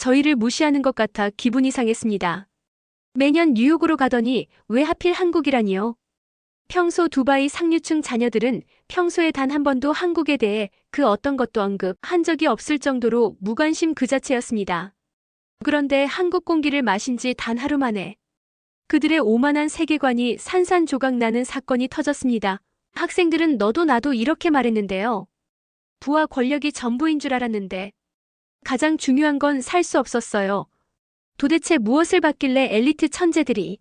저희를 무시하는 것 같아 기분이 상했습니다. 매년 뉴욕으로 가더니 왜 하필 한국이라니요? 평소 두바이 상류층 자녀들은 평소에 단 한 번도 한국에 대해 그 어떤 것도 언급한 적이 없을 정도로 무관심 그 자체였습니다. 그런데 한국 공기를 마신 지 단 하루 만에 그들의 오만한 세계관이 산산조각 나는 사건이 터졌습니다. 학생들은 너도 나도 이렇게 말했는데요. 부와 권력이 전부인 줄 알았는데 가장 중요한 건 살 수 없었어요. 도대체 무엇을 받길래 엘리트 천재들이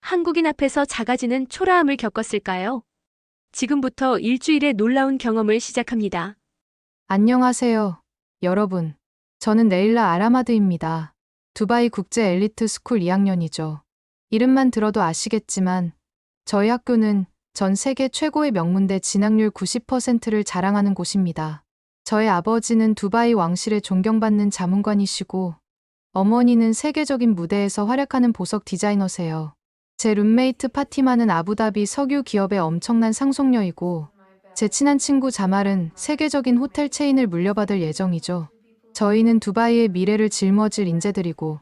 한국인 앞에서 작아지는 초라함을 겪었을까요? 지금부터 일주일의 놀라운 경험을 시작합니다. 안녕하세요, 여러분. 저는 네일라 아라마드입니다. 두바이 국제 엘리트 스쿨 2학년이죠. 이름만 들어도 아시겠지만 저희 학교는 전 세계 최고의 명문대 진학률 90%를 자랑하는 곳입니다. 저의 아버지는 두바이 왕실에 존경받는 자문관이시고 어머니는 세계적인 무대에서 활약하는 보석 디자이너세요. 제 룸메이트 파티마는 아부다비 석유 기업의 엄청난 상속녀이고 제 친한 친구 자말은 세계적인 호텔 체인을 물려받을 예정이죠. 저희는 두바이의 미래를 짊어질 인재들이고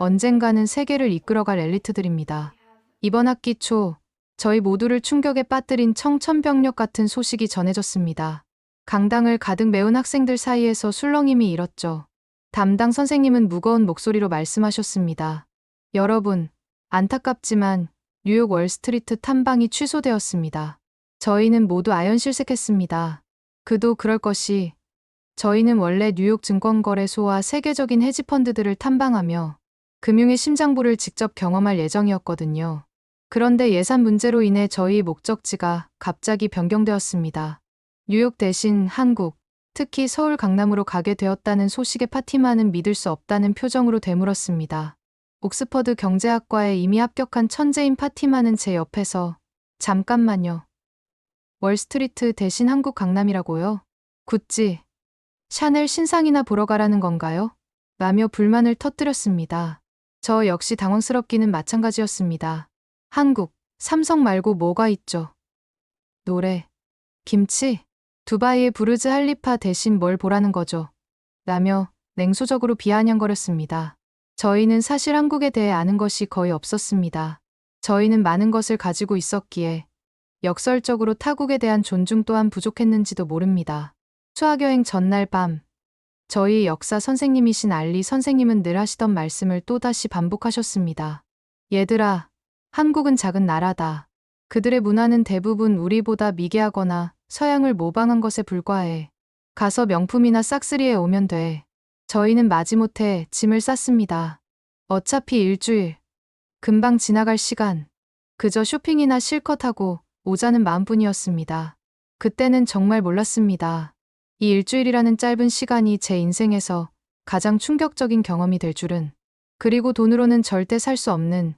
언젠가는 세계를 이끌어갈 엘리트들입니다. 이번 학기 초 저희 모두를 충격에 빠뜨린 청천벽력 같은 소식이 전해졌습니다. 강당을 가득 메운 학생들 사이에서 술렁임이 일었죠. 담당 선생님은 무거운 목소리로 말씀하셨습니다. 여러분, 안타깝지만 뉴욕 월스트리트 탐방이 취소되었습니다. 저희는 모두 아연실색했습니다. 그도 그럴 것이 저희는 원래 뉴욕 증권거래소와 세계적인 헤지펀드들을 탐방하며 금융의 심장부를 직접 경험할 예정이었거든요. 그런데 예산 문제로 인해 저희 목적지가 갑자기 변경되었습니다. 뉴욕 대신 한국, 특히 서울 강남으로 가게 되었다는 소식에 파티마는 믿을 수 없다는 표정으로 되물었습니다. 옥스퍼드 경제학과에 이미 합격한 천재인 파티마는 제 옆에서 잠깐만요. 월스트리트 대신 한국 강남이라고요? 구찌, 샤넬 신상이나 보러 가라는 건가요? 라며 불만을 터뜨렸습니다. 저 역시 당황스럽기는 마찬가지였습니다. 한국, 삼성 말고 뭐가 있죠? 노래, 김치, 두바이의 부르즈 할리파 대신 뭘 보라는 거죠? 라며 냉소적으로 비아냥거렸습니다. 저희는 사실 한국에 대해 아는 것이 거의 없었습니다. 저희는 많은 것을 가지고 있었기에 역설적으로 타국에 대한 존중 또한 부족했는지도 모릅니다. 수학여행 전날 밤, 저희 역사 선생님이신 알리 선생님은 늘 하시던 말씀을 또다시 반복하셨습니다. 얘들아, 한국은 작은 나라다. 그들의 문화는 대부분 우리보다 미개하거나 서양을 모방한 것에 불과해. 가서 명품이나 싹쓸이에 오면 돼. 저희는 마지못해 짐을 쌌습니다. 어차피 일주일. 금방 지나갈 시간. 그저 쇼핑이나 실컷 하고 오자는 마음뿐이었습니다. 그때는 정말 몰랐습니다. 이 일주일이라는 짧은 시간이 제 인생에서 가장 충격적인 경험이 될 줄은. 그리고 돈으로는 절대 살 수 없는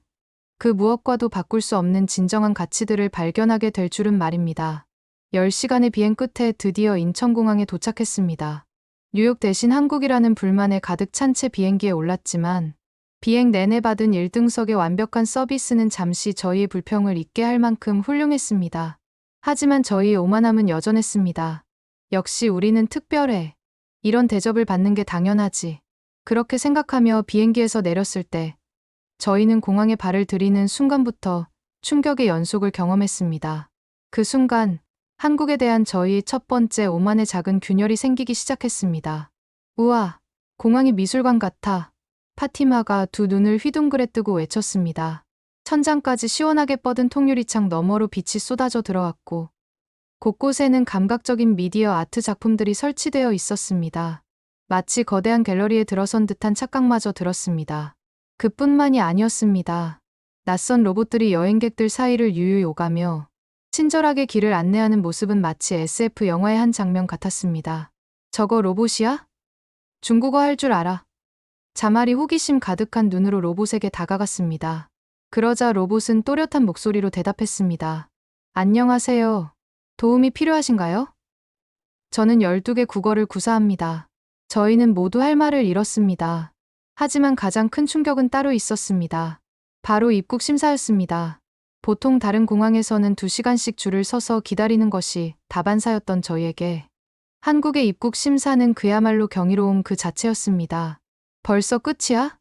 그 무엇과도 바꿀 수 없는 진정한 가치들을 발견하게 될 줄은 말입니다. 10시간의 비행 끝에 드디어 인천공항에 도착했습니다. 뉴욕 대신 한국이라는 불만에 가득 찬 채 비행기에 올랐지만 비행 내내 받은 1등석의 완벽한 서비스는 잠시 저희의 불평을 잊게 할 만큼 훌륭했습니다. 하지만 저희의 오만함은 여전했습니다. 역시 우리는 특별해. 이런 대접을 받는 게 당연하지. 그렇게 생각하며 비행기에서 내렸을 때 저희는 공항에 발을 들이는 순간부터 충격의 연속을 경험했습니다. 그 순간 한국에 대한 저희 첫 번째 오만의 작은 균열이 생기기 시작했습니다. 우와, 공항이 미술관 같아. 파티마가 두 눈을 휘둥그레 뜨고 외쳤습니다. 천장까지 시원하게 뻗은 통유리창 너머로 빛이 쏟아져 들어왔고, 곳곳에는 감각적인 미디어 아트 작품들이 설치되어 있었습니다. 마치 거대한 갤러리에 들어선 듯한 착각마저 들었습니다. 그뿐만이 아니었습니다. 낯선 로봇들이 여행객들 사이를 유유히 오가며 친절하게 길을 안내하는 모습은 마치 SF 영화의 한 장면 같았습니다. 저거 로봇이야? 중국어 할 줄 알아. 자말이 호기심 가득한 눈으로 로봇에게 다가갔습니다. 그러자 로봇은 또렷한 목소리로 대답했습니다. 안녕하세요. 도움이 필요하신가요? 저는 12개 국어를 구사합니다. 저희는 모두 할 말을 잃었습니다. 하지만 가장 큰 충격은 따로 있었습니다. 바로 입국 심사였습니다. 보통 다른 공항에서는 2시간씩 줄을 서서 기다리는 것이 다반사였던 저희에게 한국의 입국 심사는 그야말로 경이로움 그 자체였습니다. 벌써 끝이야?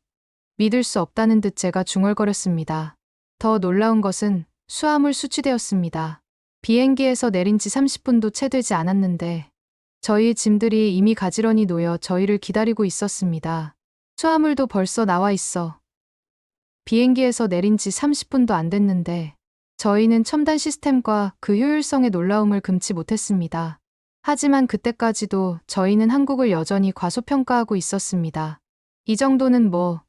믿을 수 없다는 듯 제가 중얼거렸습니다. 더 놀라운 것은 수화물 수취되었습니다. 비행기에서 내린 지 30분도 채 되지 않았는데 저희의 짐들이 이미 가지런히 놓여 저희를 기다리고 있었습니다. 수화물도 벌써 나와 있어. 비행기에서 내린 지 30분도 안 됐는데 저희는 첨단 시스템과 그 효율성의 놀라움을 금치 못했습니다. 하지만 그때까지도 저희는 한국을 여전히 과소평가하고 있었습니다. 이 정도는 뭐,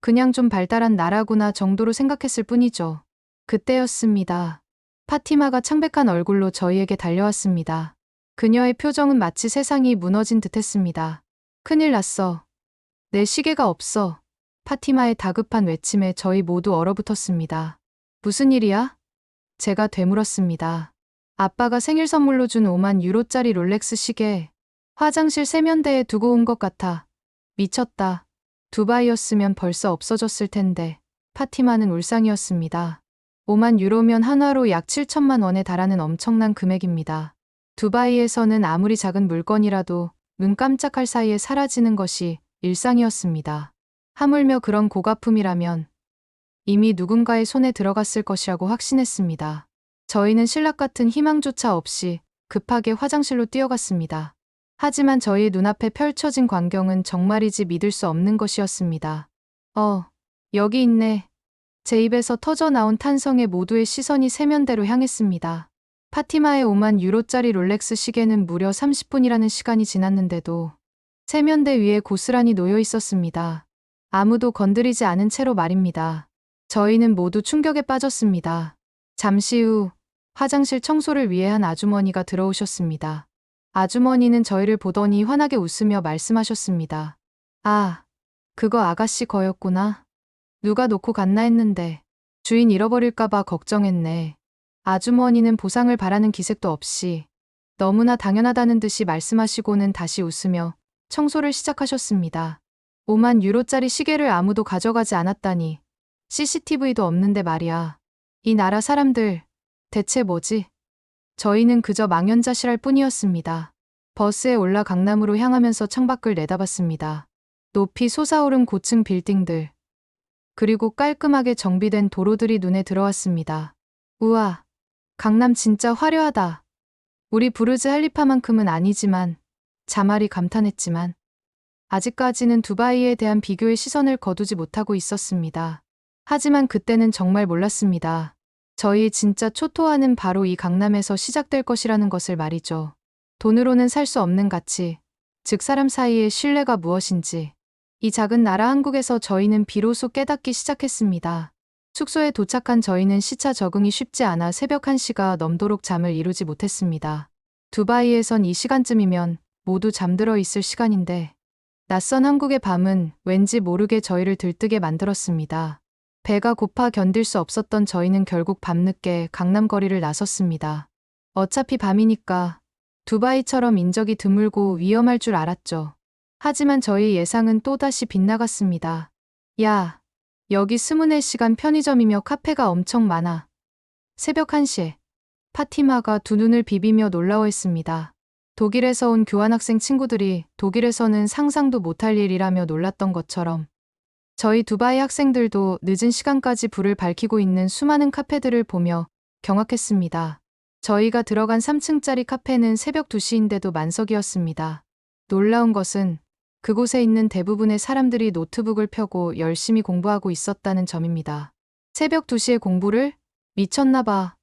그냥 좀 발달한 나라구나 정도로 생각했을 뿐이죠. 그때였습니다. 파티마가 창백한 얼굴로 저희에게 달려왔습니다. 그녀의 표정은 마치 세상이 무너진 듯 했습니다. 큰일 났어. 내 시계가 없어. 파티마의 다급한 외침에 저희 모두 얼어붙었습니다. 무슨 일이야? 제가 되물었습니다. 아빠가 생일 선물로 준 5만 유로짜리 롤렉스 시계. 화장실 세면대에 두고 온 것 같아. 미쳤다. 두바이였으면 벌써 없어졌을 텐데. 파티마는 울상이었습니다. 5만 유로면 한화로 약 7천만 원에 달하는 엄청난 금액입니다. 두바이에서는 아무리 작은 물건이라도 눈 깜짝할 사이에 사라지는 것이 일상이었습니다. 하물며 그런 고가품이라면 이미 누군가의 손에 들어갔을 것이라고 확신했습니다. 저희는 신락 같은 희망조차 없이 급하게 화장실로 뛰어갔습니다. 하지만 저희 눈앞에 펼쳐진 광경은 정말이지 믿을 수 없는 것이었습니다. 어, 여기 있네. 제 입에서 터져 나온 탄성에 모두의 시선이 세면대로 향했습니다. 파티마의 5만 유로짜리 롤렉스 시계는 무려 30분이라는 시간이 지났는데도 세면대 위에 고스란히 놓여 있었습니다. 아무도 건드리지 않은 채로 말입니다. 저희는 모두 충격에 빠졌습니다. 잠시 후 화장실 청소를 위해 한 아주머니가 들어오셨습니다. 아주머니는 저희를 보더니 환하게 웃으며 말씀하셨습니다. 아, 그거 아가씨 거였구나. 누가 놓고 갔나 했는데 주인 잃어버릴까봐 걱정했네. 아주머니는 보상을 바라는 기색도 없이 너무나 당연하다는 듯이 말씀하시고는 다시 웃으며 청소를 시작하셨습니다. 5만 유로짜리 시계를 아무도 가져가지 않았다니 CCTV도 없는데 말이야. 이 나라 사람들 대체 뭐지? 저희는 그저 망연자실할 뿐이었습니다. 버스에 올라 강남으로 향하면서 창밖을 내다봤습니다. 높이 솟아오른 고층 빌딩들. 그리고 깔끔하게 정비된 도로들이 눈에 들어왔습니다. 우와, 강남 진짜 화려하다. 우리 부르즈 할리파만큼은 아니지만, 자말이 감탄했지만, 아직까지는 두바이에 대한 비교의 시선을 거두지 못하고 있었습니다. 하지만 그때는 정말 몰랐습니다. 저희 진짜 초토화는 바로 이 강남에서 시작될 것이라는 것을 말이죠. 돈으로는 살 수 없는 가치, 즉 사람 사이의 신뢰가 무엇인지. 이 작은 나라 한국에서 저희는 비로소 깨닫기 시작했습니다. 숙소에 도착한 저희는 시차 적응이 쉽지 않아 새벽 1시가 넘도록 잠을 이루지 못했습니다. 두바이에선 이 시간쯤이면 모두 잠들어 있을 시간인데 낯선 한국의 밤은 왠지 모르게 저희를 들뜨게 만들었습니다. 배가 고파 견딜 수 없었던 저희는 결국 밤늦게 강남 거리를 나섰습니다. 어차피 밤이니까 두바이처럼 인적이 드물고 위험할 줄 알았죠. 하지만 저희 예상은 또다시 빗나갔습니다. 야, 여기 24시간 편의점이며 카페가 엄청 많아. 새벽 1시에 파티마가 두 눈을 비비며 놀라워했습니다. 독일에서 온 교환학생 친구들이 독일에서는 상상도 못할 일이라며 놀랐던 것처럼 저희 두바이 학생들도 늦은 시간까지 불을 밝히고 있는 수많은 카페들을 보며 경악했습니다. 저희가 들어간 3층짜리 카페는 새벽 2시인데도 만석이었습니다. 놀라운 것은 그곳에 있는 대부분의 사람들이 노트북을 펴고 열심히 공부하고 있었다는 점입니다. 새벽 2시에 공부를? 미쳤나봐.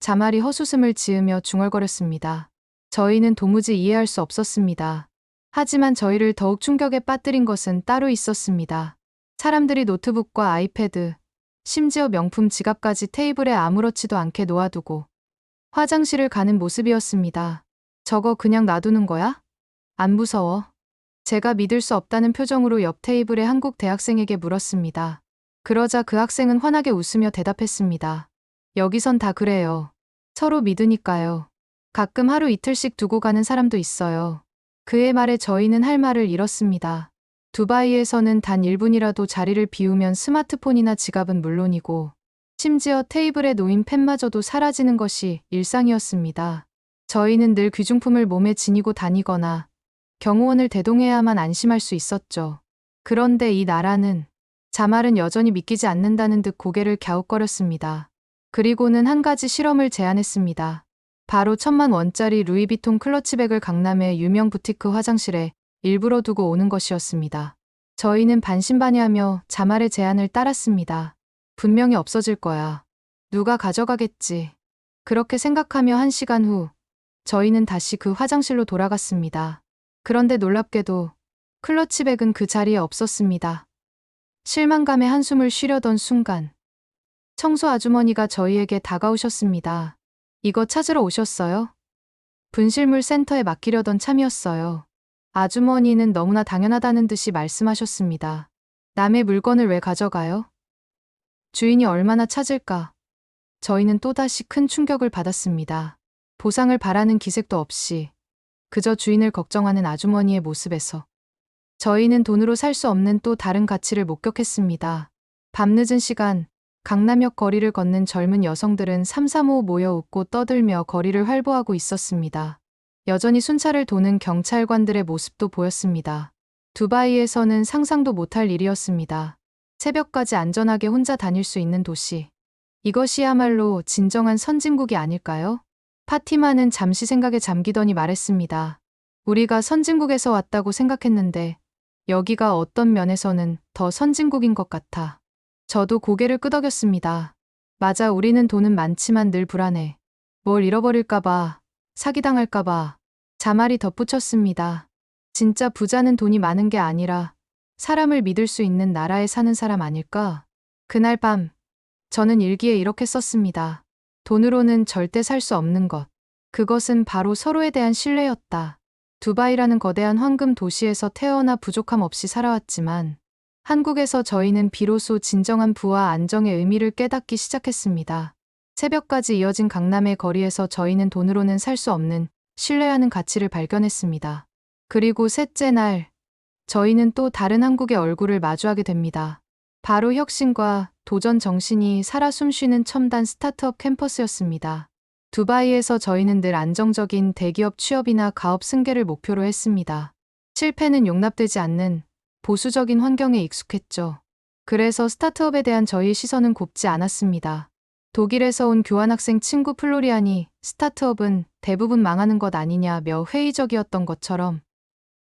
자말이 헛웃음을 지으며 중얼거렸습니다. 저희는 도무지 이해할 수 없었습니다. 하지만 저희를 더욱 충격에 빠뜨린 것은 따로 있었습니다. 사람들이 노트북과 아이패드, 심지어 명품 지갑까지 테이블에 아무렇지도 않게 놓아두고 화장실을 가는 모습이었습니다. 저거 그냥 놔두는 거야? 안 무서워. 제가 믿을 수 없다는 표정으로 옆 테이블의 한국 대학생에게 물었습니다. 그러자 그 학생은 환하게 웃으며 대답했습니다. 여기선 다 그래요. 서로 믿으니까요. 가끔 하루 이틀씩 두고 가는 사람도 있어요. 그의 말에 저희는 할 말을 잃었습니다. 두바이에서는 단 1분이라도 자리를 비우면 스마트폰이나 지갑은 물론이고, 심지어 테이블에 놓인 펜마저도 사라지는 것이 일상이었습니다. 저희는 늘 귀중품을 몸에 지니고 다니거나 경호원을 대동해야만 안심할 수 있었죠. 그런데 이 나라는 자말은 여전히 믿기지 않는다는 듯 고개를 갸웃거렸습니다. 그리고는 한 가지 실험을 제안했습니다. 바로 천만 원짜리 루이비통 클러치백을 강남의 유명 부티크 화장실에 일부러 두고 오는 것이었습니다. 저희는 반신반의하며 자말의 제안을 따랐습니다. 분명히 없어질 거야. 누가 가져가겠지. 그렇게 생각하며 한 시간 후 저희는 다시 그 화장실로 돌아갔습니다. 그런데 놀랍게도 클러치백은 그 자리에 없었습니다. 실망감에 한숨을 쉬려던 순간 청소 아주머니가 저희에게 다가오셨습니다. 이거 찾으러 오셨어요? 분실물 센터에 맡기려던 참이었어요. 아주머니는 너무나 당연하다는 듯이 말씀하셨습니다. 남의 물건을 왜 가져가요? 주인이 얼마나 찾을까? 저희는 또다시 큰 충격을 받았습니다. 보상을 바라는 기색도 없이 그저 주인을 걱정하는 아주머니의 모습에서 저희는 돈으로 살 수 없는 또 다른 가치를 목격했습니다. 밤늦은 시간 강남역 거리를 걷는 젊은 여성들은 삼삼오오 모여 웃고 떠들며 거리를 활보하고 있었습니다. 여전히 순찰을 도는 경찰관들의 모습도 보였습니다. 두바이에서는 상상도 못할 일이었습니다. 새벽까지 안전하게 혼자 다닐 수 있는 도시. 이것이야말로 진정한 선진국이 아닐까요? 파티마는 잠시 생각에 잠기더니 말했습니다. 우리가 선진국에서 왔다고 생각했는데 여기가 어떤 면에서는 더 선진국인 것 같아. 저도 고개를 끄덕였습니다. 맞아, 우리는 돈은 많지만 늘 불안해. 뭘 잃어버릴까봐, 사기당할까봐. 자말이 덧붙였습니다. 진짜 부자는 돈이 많은 게 아니라 사람을 믿을 수 있는 나라에 사는 사람 아닐까? 그날 밤, 저는 일기에 이렇게 썼습니다. 돈으로는 절대 살 수 없는 것. 그것은 바로 서로에 대한 신뢰였다. 두바이라는 거대한 황금 도시에서 태어나 부족함 없이 살아왔지만 한국에서 저희는 비로소 진정한 부와 안정의 의미를 깨닫기 시작했습니다. 새벽까지 이어진 강남의 거리에서 저희는 돈으로는 살 수 없는 신뢰하는 가치를 발견했습니다. 그리고 셋째 날, 저희는 또 다른 한국의 얼굴을 마주하게 됩니다. 바로 혁신과 도전 정신이 살아 숨쉬는 첨단 스타트업 캠퍼스였습니다. 두바이에서 저희는 늘 안정적인 대기업 취업이나 가업 승계를 목표로 했습니다. 실패는 용납되지 않는 보수적인 환경에 익숙했죠. 그래서 스타트업에 대한 저희의 시선은 곱지 않았습니다. 독일에서 온 교환학생 친구 플로리안이 스타트업은 대부분 망하는 것 아니냐며 회의적이었던 것처럼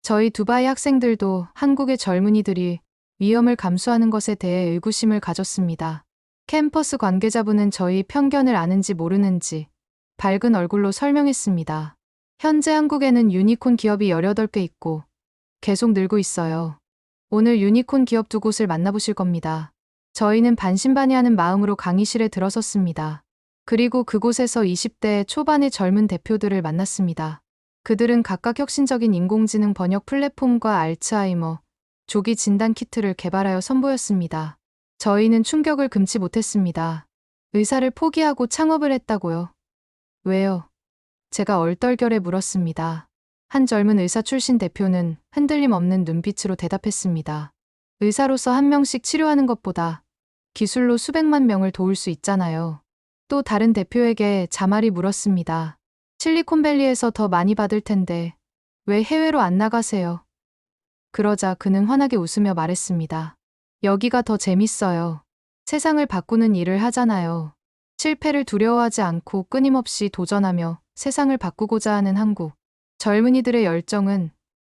저희 두바이 학생들도 한국의 젊은이들이 위험을 감수하는 것에 대해 의구심을 가졌습니다. 캠퍼스 관계자분은 저희 편견을 아는지 모르는지 밝은 얼굴로 설명했습니다. 현재 한국에는 유니콘 기업이 18개 있고 계속 늘고 있어요. 오늘 유니콘 기업 두 곳을 만나보실 겁니다. 저희는 반신반의하는 마음으로 강의실에 들어섰습니다. 그리고 그곳에서 20대 초반의 젊은 대표들을 만났습니다. 그들은 각각 혁신적인 인공지능 번역 플랫폼과 알츠하이머, 조기 진단 키트를 개발하여 선보였습니다. 저희는 충격을 금치 못했습니다. 의사를 포기하고 창업을 했다고요. 왜요? 제가 얼떨결에 물었습니다. 한 젊은 의사 출신 대표는 흔들림 없는 눈빛으로 대답했습니다. 의사로서 한 명씩 치료하는 것보다 기술로 수백만 명을 도울 수 있잖아요. 또 다른 대표에게 자말이 물었습니다. 실리콘밸리에서 더 많이 받을 텐데 왜 해외로 안 나가세요? 그러자 그는 환하게 웃으며 말했습니다. 여기가 더 재밌어요. 세상을 바꾸는 일을 하잖아요. 실패를 두려워하지 않고 끊임없이 도전하며 세상을 바꾸고자 하는 한국. 젊은이들의 열정은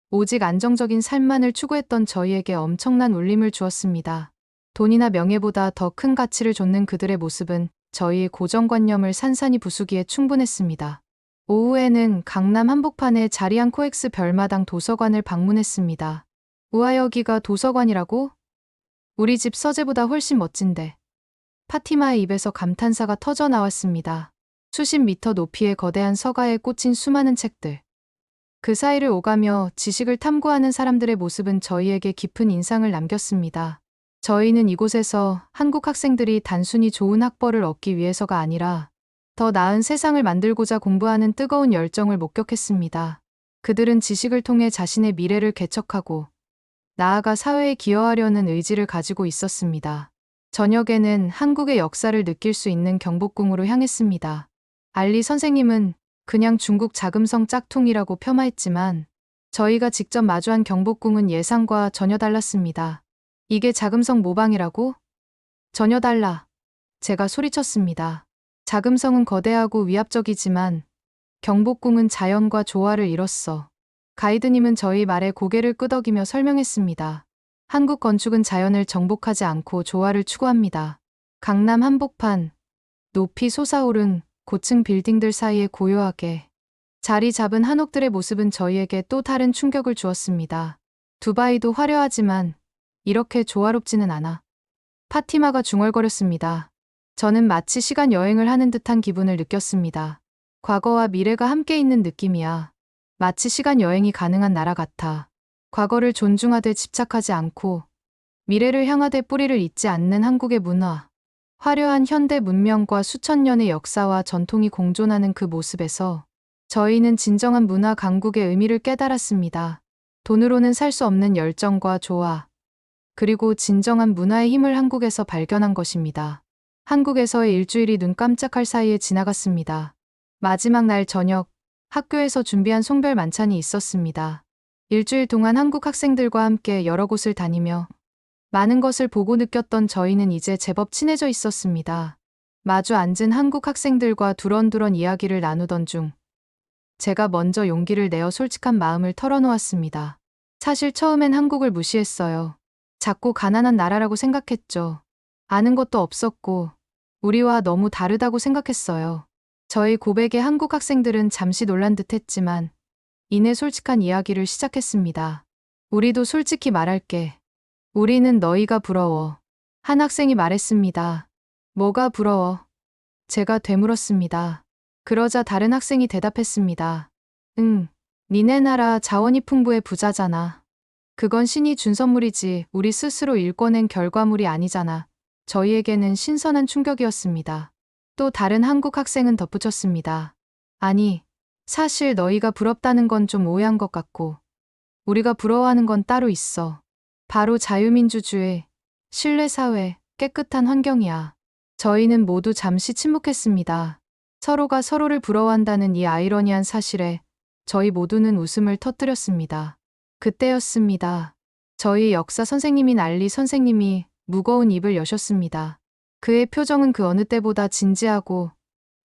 오직 안정적인 삶만을 추구했던 저희에게 엄청난 울림을 주었습니다. 돈이나 명예보다 더 큰 가치를 줬는 그들의 모습은 저희의 고정관념을 산산이 부수기에 충분했습니다. 오후에는 강남 한복판의 자리한 코엑스 별마당 도서관을 방문했습니다. 우와 여기가 도서관이라고? 우리 집 서재보다 훨씬 멋진데. 파티마의 입에서 감탄사가 터져 나왔습니다. 수십 미터 높이의 거대한 서가에 꽂힌 수많은 책들. 그 사이를 오가며 지식을 탐구하는 사람들의 모습은 저희에게 깊은 인상을 남겼습니다. 저희는 이곳에서 한국 학생들이 단순히 좋은 학벌을 얻기 위해서가 아니라 더 나은 세상을 만들고자 공부하는 뜨거운 열정을 목격했습니다. 그들은 지식을 통해 자신의 미래를 개척하고 나아가 사회에 기여하려는 의지를 가지고 있었습니다. 저녁에는 한국의 역사를 느낄 수 있는 경복궁으로 향했습니다. 알리 선생님은 그냥 중국 자금성 짝퉁이라고 폄하했지만 저희가 직접 마주한 경복궁은 예상과 전혀 달랐습니다. 이게 자금성 모방이라고? 전혀 달라. 제가 소리쳤습니다. 자금성은 거대하고 위압적이지만 경복궁은 자연과 조화를 이뤘어. 가이드님은 저희 말에 고개를 끄덕이며 설명했습니다. 한국 건축은 자연을 정복하지 않고 조화를 추구합니다. 강남 한복판, 높이 솟아오른 고층 빌딩들 사이에 고요하게 자리 잡은 한옥들의 모습은 저희에게 또 다른 충격을 주었습니다. 두바이도 화려하지만 이렇게 조화롭지는 않아. 파티마가 중얼거렸습니다. 저는 마치 시간 여행을 하는 듯한 기분을 느꼈습니다. 과거와 미래가 함께 있는 느낌이야. 마치 시간 여행이 가능한 나라 같아. 과거를 존중하되 집착하지 않고 미래를 향하되 뿌리를 잇지 않는 한국의 문화. 화려한 현대 문명과 수천 년의 역사와 전통이 공존하는 그 모습에서 저희는 진정한 문화 강국의 의미를 깨달았습니다. 돈으로는 살 수 없는 열정과 조화. 그리고 진정한 문화의 힘을 한국에서 발견한 것입니다. 한국에서의 일주일이 눈 깜짝할 사이에 지나갔습니다. 마지막 날 저녁, 학교에서 준비한 송별 만찬이 있었습니다. 일주일 동안 한국 학생들과 함께 여러 곳을 다니며 많은 것을 보고 느꼈던 저희는 이제 제법 친해져 있었습니다. 마주 앉은 한국 학생들과 두런두런 이야기를 나누던 중 제가 먼저 용기를 내어 솔직한 마음을 털어놓았습니다. 사실 처음엔 한국을 무시했어요. 작고 가난한 나라라고 생각했죠. 아는 것도 없었고 우리와 너무 다르다고 생각했어요. 저희 고백에 한국 학생들은 잠시 놀란 듯 했지만 이내 솔직한 이야기를 시작했습니다. 우리도 솔직히 말할게. 우리는 너희가 부러워. 한 학생이 말했습니다. 뭐가 부러워? 제가 되물었습니다. 그러자 다른 학생이 대답했습니다. 응, 니네 나라 자원이 풍부해 부자잖아. 그건 신이 준 선물이지 우리 스스로 일궈낸 결과물이 아니잖아. 저희에게는 신선한 충격이었습니다. 또 다른 한국 학생은 덧붙였습니다. 아니, 사실 너희가 부럽다는 건 좀 오해한 것 같고, 우리가 부러워하는 건 따로 있어. 바로 자유민주주의, 신뢰사회, 깨끗한 환경이야. 저희는 모두 잠시 침묵했습니다. 서로가 서로를 부러워한다는 이 아이러니한 사실에 저희 모두는 웃음을 터뜨렸습니다. 그때였습니다. 저희 역사 선생님인 알리 선생님이 무거운 입을 여셨습니다. 그의 표정은 그 어느 때보다 진지하고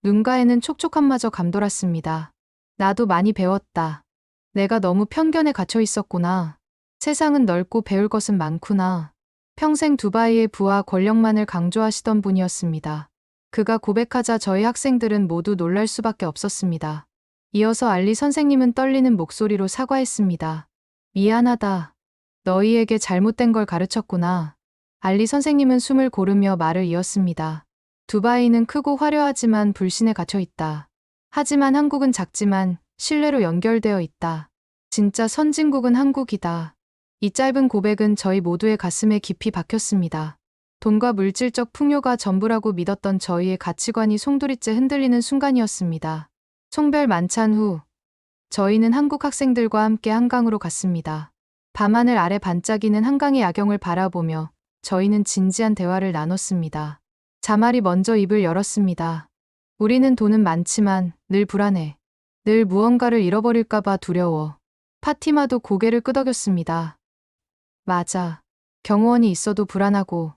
눈가에는 촉촉함마저 감돌았습니다. 나도 많이 배웠다. 내가 너무 편견에 갇혀 있었구나. 세상은 넓고 배울 것은 많구나. 평생 두바이의 부와 권력만을 강조하시던 분이었습니다. 그가 고백하자 저희 학생들은 모두 놀랄 수밖에 없었습니다. 이어서 알리 선생님은 떨리는 목소리로 사과했습니다. 미안하다. 너희에게 잘못된 걸 가르쳤구나. 알리 선생님은 숨을 고르며 말을 이었습니다. 두바이는 크고 화려하지만 불신에 갇혀 있다. 하지만 한국은 작지만 신뢰로 연결되어 있다. 진짜 선진국은 한국이다. 이 짧은 고백은 저희 모두의 가슴에 깊이 박혔습니다. 돈과 물질적 풍요가 전부라고 믿었던 저희의 가치관이 송두리째 흔들리는 순간이었습니다. 송별 만찬 후, 저희는 한국 학생들과 함께 한강으로 갔습니다. 밤하늘 아래 반짝이는 한강의 야경을 바라보며 저희는 진지한 대화를 나눴습니다. 자말이 먼저 입을 열었습니다. 우리는 돈은 많지만 늘 불안해. 늘 무언가를 잃어버릴까봐 두려워. 파티마도 고개를 끄덕였습니다. 맞아. 경호원이 있어도 불안하고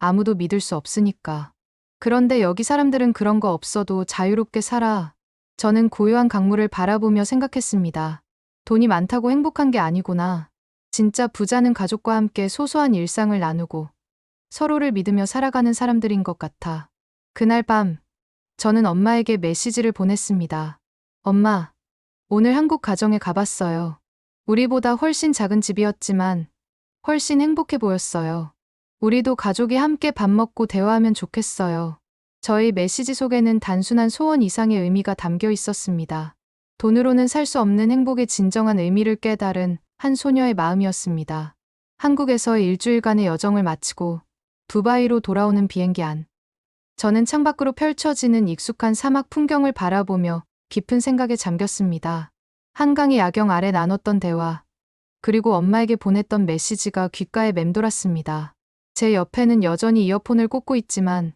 아무도 믿을 수 없으니까. 그런데 여기 사람들은 그런 거 없어도 자유롭게 살아. 저는 고요한 강물을 바라보며 생각했습니다. 돈이 많다고 행복한 게 아니구나. 진짜 부자는 가족과 함께 소소한 일상을 나누고 서로를 믿으며 살아가는 사람들인 것 같아. 그날 밤, 저는 엄마에게 메시지를 보냈습니다. 엄마, 오늘 한국 가정에 가봤어요. 우리보다 훨씬 작은 집이었지만 훨씬 행복해 보였어요. 우리도 가족이 함께 밥 먹고 대화하면 좋겠어요. 저희 메시지 속에는 단순한 소원 이상의 의미가 담겨 있었습니다. 돈으로는 살 수 없는 행복의 진정한 의미를 깨달은 한 소녀의 마음이었습니다. 한국에서의 일주일간의 여정을 마치고 두바이로 돌아오는 비행기 안. 저는 창밖으로 펼쳐지는 익숙한 사막 풍경을 바라보며 깊은 생각에 잠겼습니다. 한강의 야경 아래 나눴던 대화, 그리고 엄마에게 보냈던 메시지가 귓가에 맴돌았습니다. 제 옆에는 여전히 이어폰을 꽂고 있지만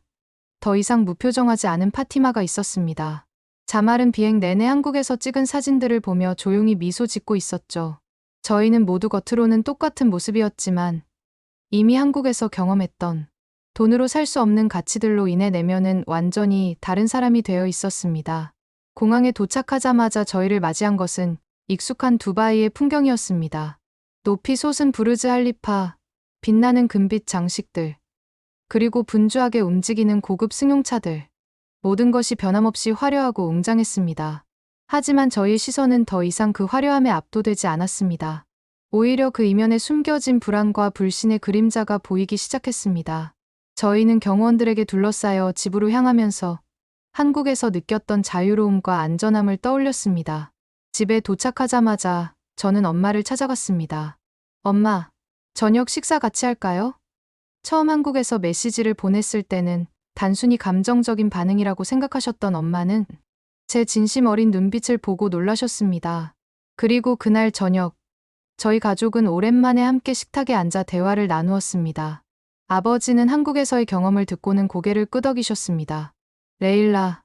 더 이상 무표정하지 않은 파티마가 있었습니다. 자말은 비행 내내 한국에서 찍은 사진들을 보며 조용히 미소 짓고 있었죠. 저희는 모두 겉으로는 똑같은 모습이었지만 이미 한국에서 경험했던 돈으로 살 수 없는 가치들로 인해 내면은 완전히 다른 사람이 되어 있었습니다. 공항에 도착하자마자 저희를 맞이한 것은 익숙한 두바이의 풍경이었습니다. 높이 솟은 부르즈 할리파, 빛나는 금빛 장식들, 그리고 분주하게 움직이는 고급 승용차들. 모든 것이 변함없이 화려하고 웅장했습니다. 하지만 저희의 시선은 더 이상 그 화려함에 압도되지 않았습니다. 오히려 그 이면에 숨겨진 불안과 불신의 그림자가 보이기 시작했습니다. 저희는 경호원들에게 둘러싸여 집으로 향하면서 한국에서 느꼈던 자유로움과 안전함을 떠올렸습니다. 집에 도착하자마자 저는 엄마를 찾아갔습니다. 엄마, 저녁 식사 같이 할까요? 처음 한국에서 메시지를 보냈을 때는 단순히 감정적인 반응이라고 생각하셨던 엄마는 제 진심 어린 눈빛을 보고 놀라셨습니다. 그리고 그날 저녁, 저희 가족은 오랜만에 함께 식탁에 앉아 대화를 나누었습니다. 아버지는 한국에서의 경험을 듣고는 고개를 끄덕이셨습니다. 레일라,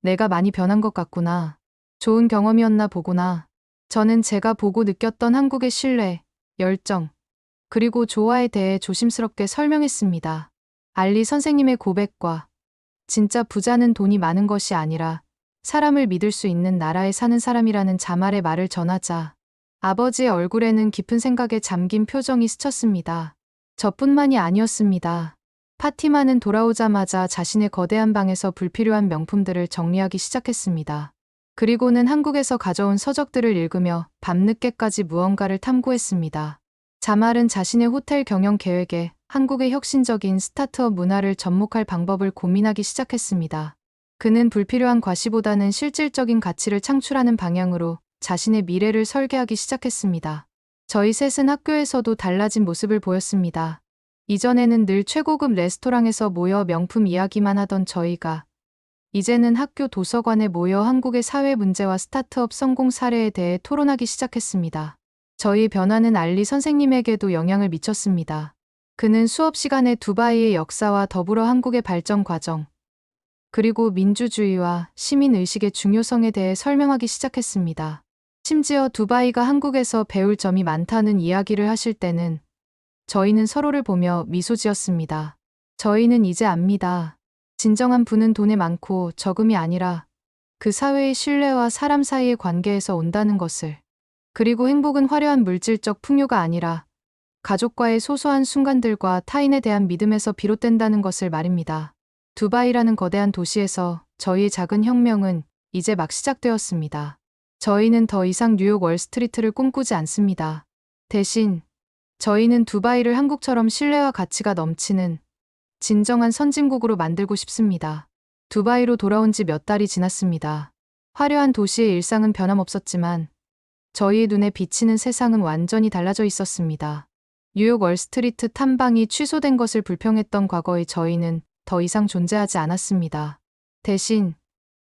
내가 많이 변한 것 같구나. 좋은 경험이었나 보구나. 저는 제가 보고 느꼈던 한국의 신뢰, 열정, 그리고 조화에 대해 조심스럽게 설명했습니다. 알리 선생님의 고백과 진짜 부자는 돈이 많은 것이 아니라 사람을 믿을 수 있는 나라에 사는 사람이라는 자말의 말을 전하자 아버지의 얼굴에는 깊은 생각에 잠긴 표정이 스쳤습니다. 저뿐만이 아니었습니다. 파티마는 돌아오자마자 자신의 거대한 방에서 불필요한 명품들을 정리하기 시작했습니다. 그리고는 한국에서 가져온 서적들을 읽으며 밤늦게까지 무언가를 탐구했습니다. 자말은 자신의 호텔 경영 계획에 한국의 혁신적인 스타트업 문화를 접목할 방법을 고민하기 시작했습니다. 그는 불필요한 과시보다는 실질적인 가치를 창출하는 방향으로 자신의 미래를 설계하기 시작했습니다. 저희 셋은 학교에서도 달라진 모습을 보였습니다. 이전에는 늘 최고급 레스토랑에서 모여 명품 이야기만 하던 저희가 이제는 학교 도서관에 모여 한국의 사회 문제와 스타트업 성공 사례에 대해 토론하기 시작했습니다. 저희 변화는 알리 선생님에게도 영향을 미쳤습니다. 그는 수업 시간에 두바이의 역사와 더불어 한국의 발전 과정, 그리고 민주주의와 시민의식의 중요성에 대해 설명하기 시작했습니다. 심지어 두바이가 한국에서 배울 점이 많다는 이야기를 하실 때는 저희는 서로를 보며 미소 지었습니다. 저희는 이제 압니다. 진정한 부는 돈에 많고 적음이 아니라 그 사회의 신뢰와 사람 사이의 관계에서 온다는 것을. 그리고 행복은 화려한 물질적 풍요가 아니라 가족과의 소소한 순간들과 타인에 대한 믿음에서 비롯된다는 것을 말입니다. 두바이라는 거대한 도시에서 저희의 작은 혁명은 이제 막 시작되었습니다. 저희는 더 이상 뉴욕 월스트리트를 꿈꾸지 않습니다. 대신 저희는 두바이를 한국처럼 신뢰와 가치가 넘치는 진정한 선진국으로 만들고 싶습니다. 두바이로 돌아온 지 몇 달이 지났습니다. 화려한 도시의 일상은 변함없었지만 저희의 눈에 비치는 세상은 완전히 달라져 있었습니다. 뉴욕 월스트리트 탐방이 취소된 것을 불평했던 과거의 저희는 더 이상 존재하지 않았습니다. 대신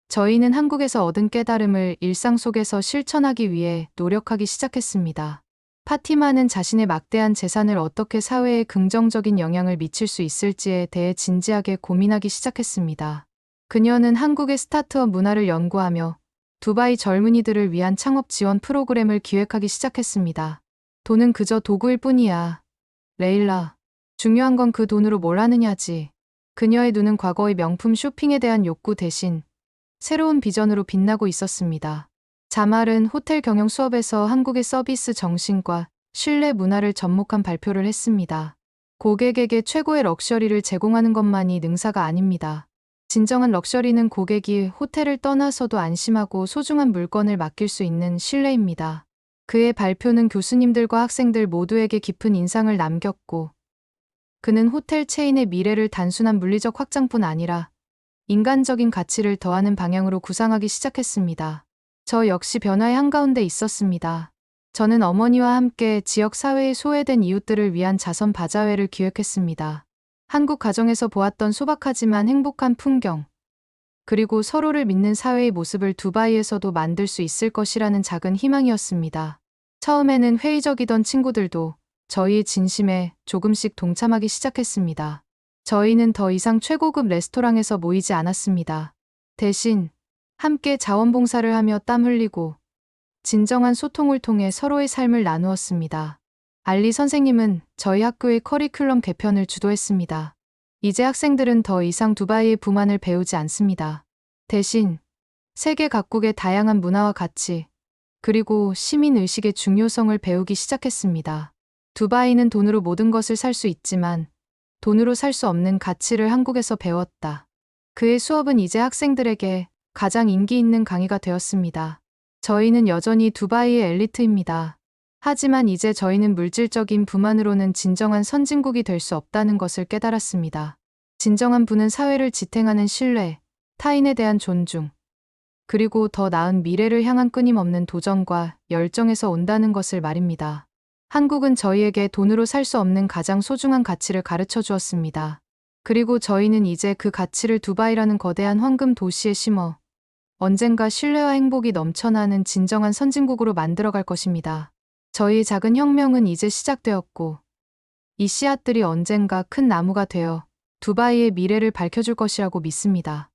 저희는 한국에서 얻은 깨달음을 일상 속에서 실천하기 위해 노력하기 시작했습니다. 파티마는 자신의 막대한 재산을 어떻게 사회에 긍정적인 영향을 미칠 수 있을지에 대해 진지하게 고민하기 시작했습니다. 그녀는 한국의 스타트업 문화를 연구하며 두바이 젊은이들을 위한 창업 지원 프로그램을 기획하기 시작했습니다. 돈은 그저 도구일 뿐이야. 레일라. 중요한 건 그 돈으로 뭘 하느냐지. 그녀의 눈은 과거의 명품 쇼핑에 대한 욕구 대신 새로운 비전으로 빛나고 있었습니다. 자말은 호텔 경영 수업에서 한국의 서비스 정신과 신뢰 문화를 접목한 발표를 했습니다. 고객에게 최고의 럭셔리를 제공하는 것만이 능사가 아닙니다. 진정한 럭셔리는 고객이 호텔을 떠나서도 안심하고 소중한 물건을 맡길 수 있는 신뢰입니다. 그의 발표는 교수님들과 학생들 모두에게 깊은 인상을 남겼고, 그는 호텔 체인의 미래를 단순한 물리적 확장뿐 아니라 인간적인 가치를 더하는 방향으로 구상하기 시작했습니다. 저 역시 변화의 한가운데 있었습니다. 저는 어머니와 함께 지역 사회에 소외된 이웃들을 위한 자선 바자회를 기획했습니다. 한국 가정에서 보았던 소박하지만 행복한 풍경, 그리고 서로를 믿는 사회의 모습을 두바이에서도 만들 수 있을 것이라는 작은 희망이었습니다. 처음에는 회의적이던 친구들도 저희의 진심에 조금씩 동참하기 시작했습니다. 저희는 더 이상 최고급 레스토랑에서 모이지 않았습니다. 대신 함께 자원봉사를 하며 땀 흘리고 진정한 소통을 통해 서로의 삶을 나누었습니다. 알리 선생님은 저희 학교의 커리큘럼 개편을 주도했습니다. 이제 학생들은 더 이상 두바이의 부만을 배우지 않습니다. 대신 세계 각국의 다양한 문화와 가치, 그리고 시민 의식의 중요성을 배우기 시작했습니다. 두바이는 돈으로 모든 것을 살 수 있지만 돈으로 살 수 없는 가치를 한국에서 배웠다. 그의 수업은 이제 학생들에게 가장 인기 있는 강의가 되었습니다. 저희는 여전히 두바이의 엘리트입니다. 하지만 이제 저희는 물질적인 부만으로는 진정한 선진국이 될 수 없다는 것을 깨달았습니다. 진정한 부는 사회를 지탱하는 신뢰, 타인에 대한 존중, 그리고 더 나은 미래를 향한 끊임없는 도전과 열정에서 온다는 것을 말입니다. 한국은 저희에게 돈으로 살 수 없는 가장 소중한 가치를 가르쳐 주었습니다. 그리고 저희는 이제 그 가치를 두바이라는 거대한 황금 도시에 심어 언젠가 신뢰와 행복이 넘쳐나는 진정한 선진국으로 만들어갈 것입니다. 저희의 작은 혁명은 이제 시작되었고, 이 씨앗들이 언젠가 큰 나무가 되어 두바이의 미래를 밝혀줄 것이라고 믿습니다.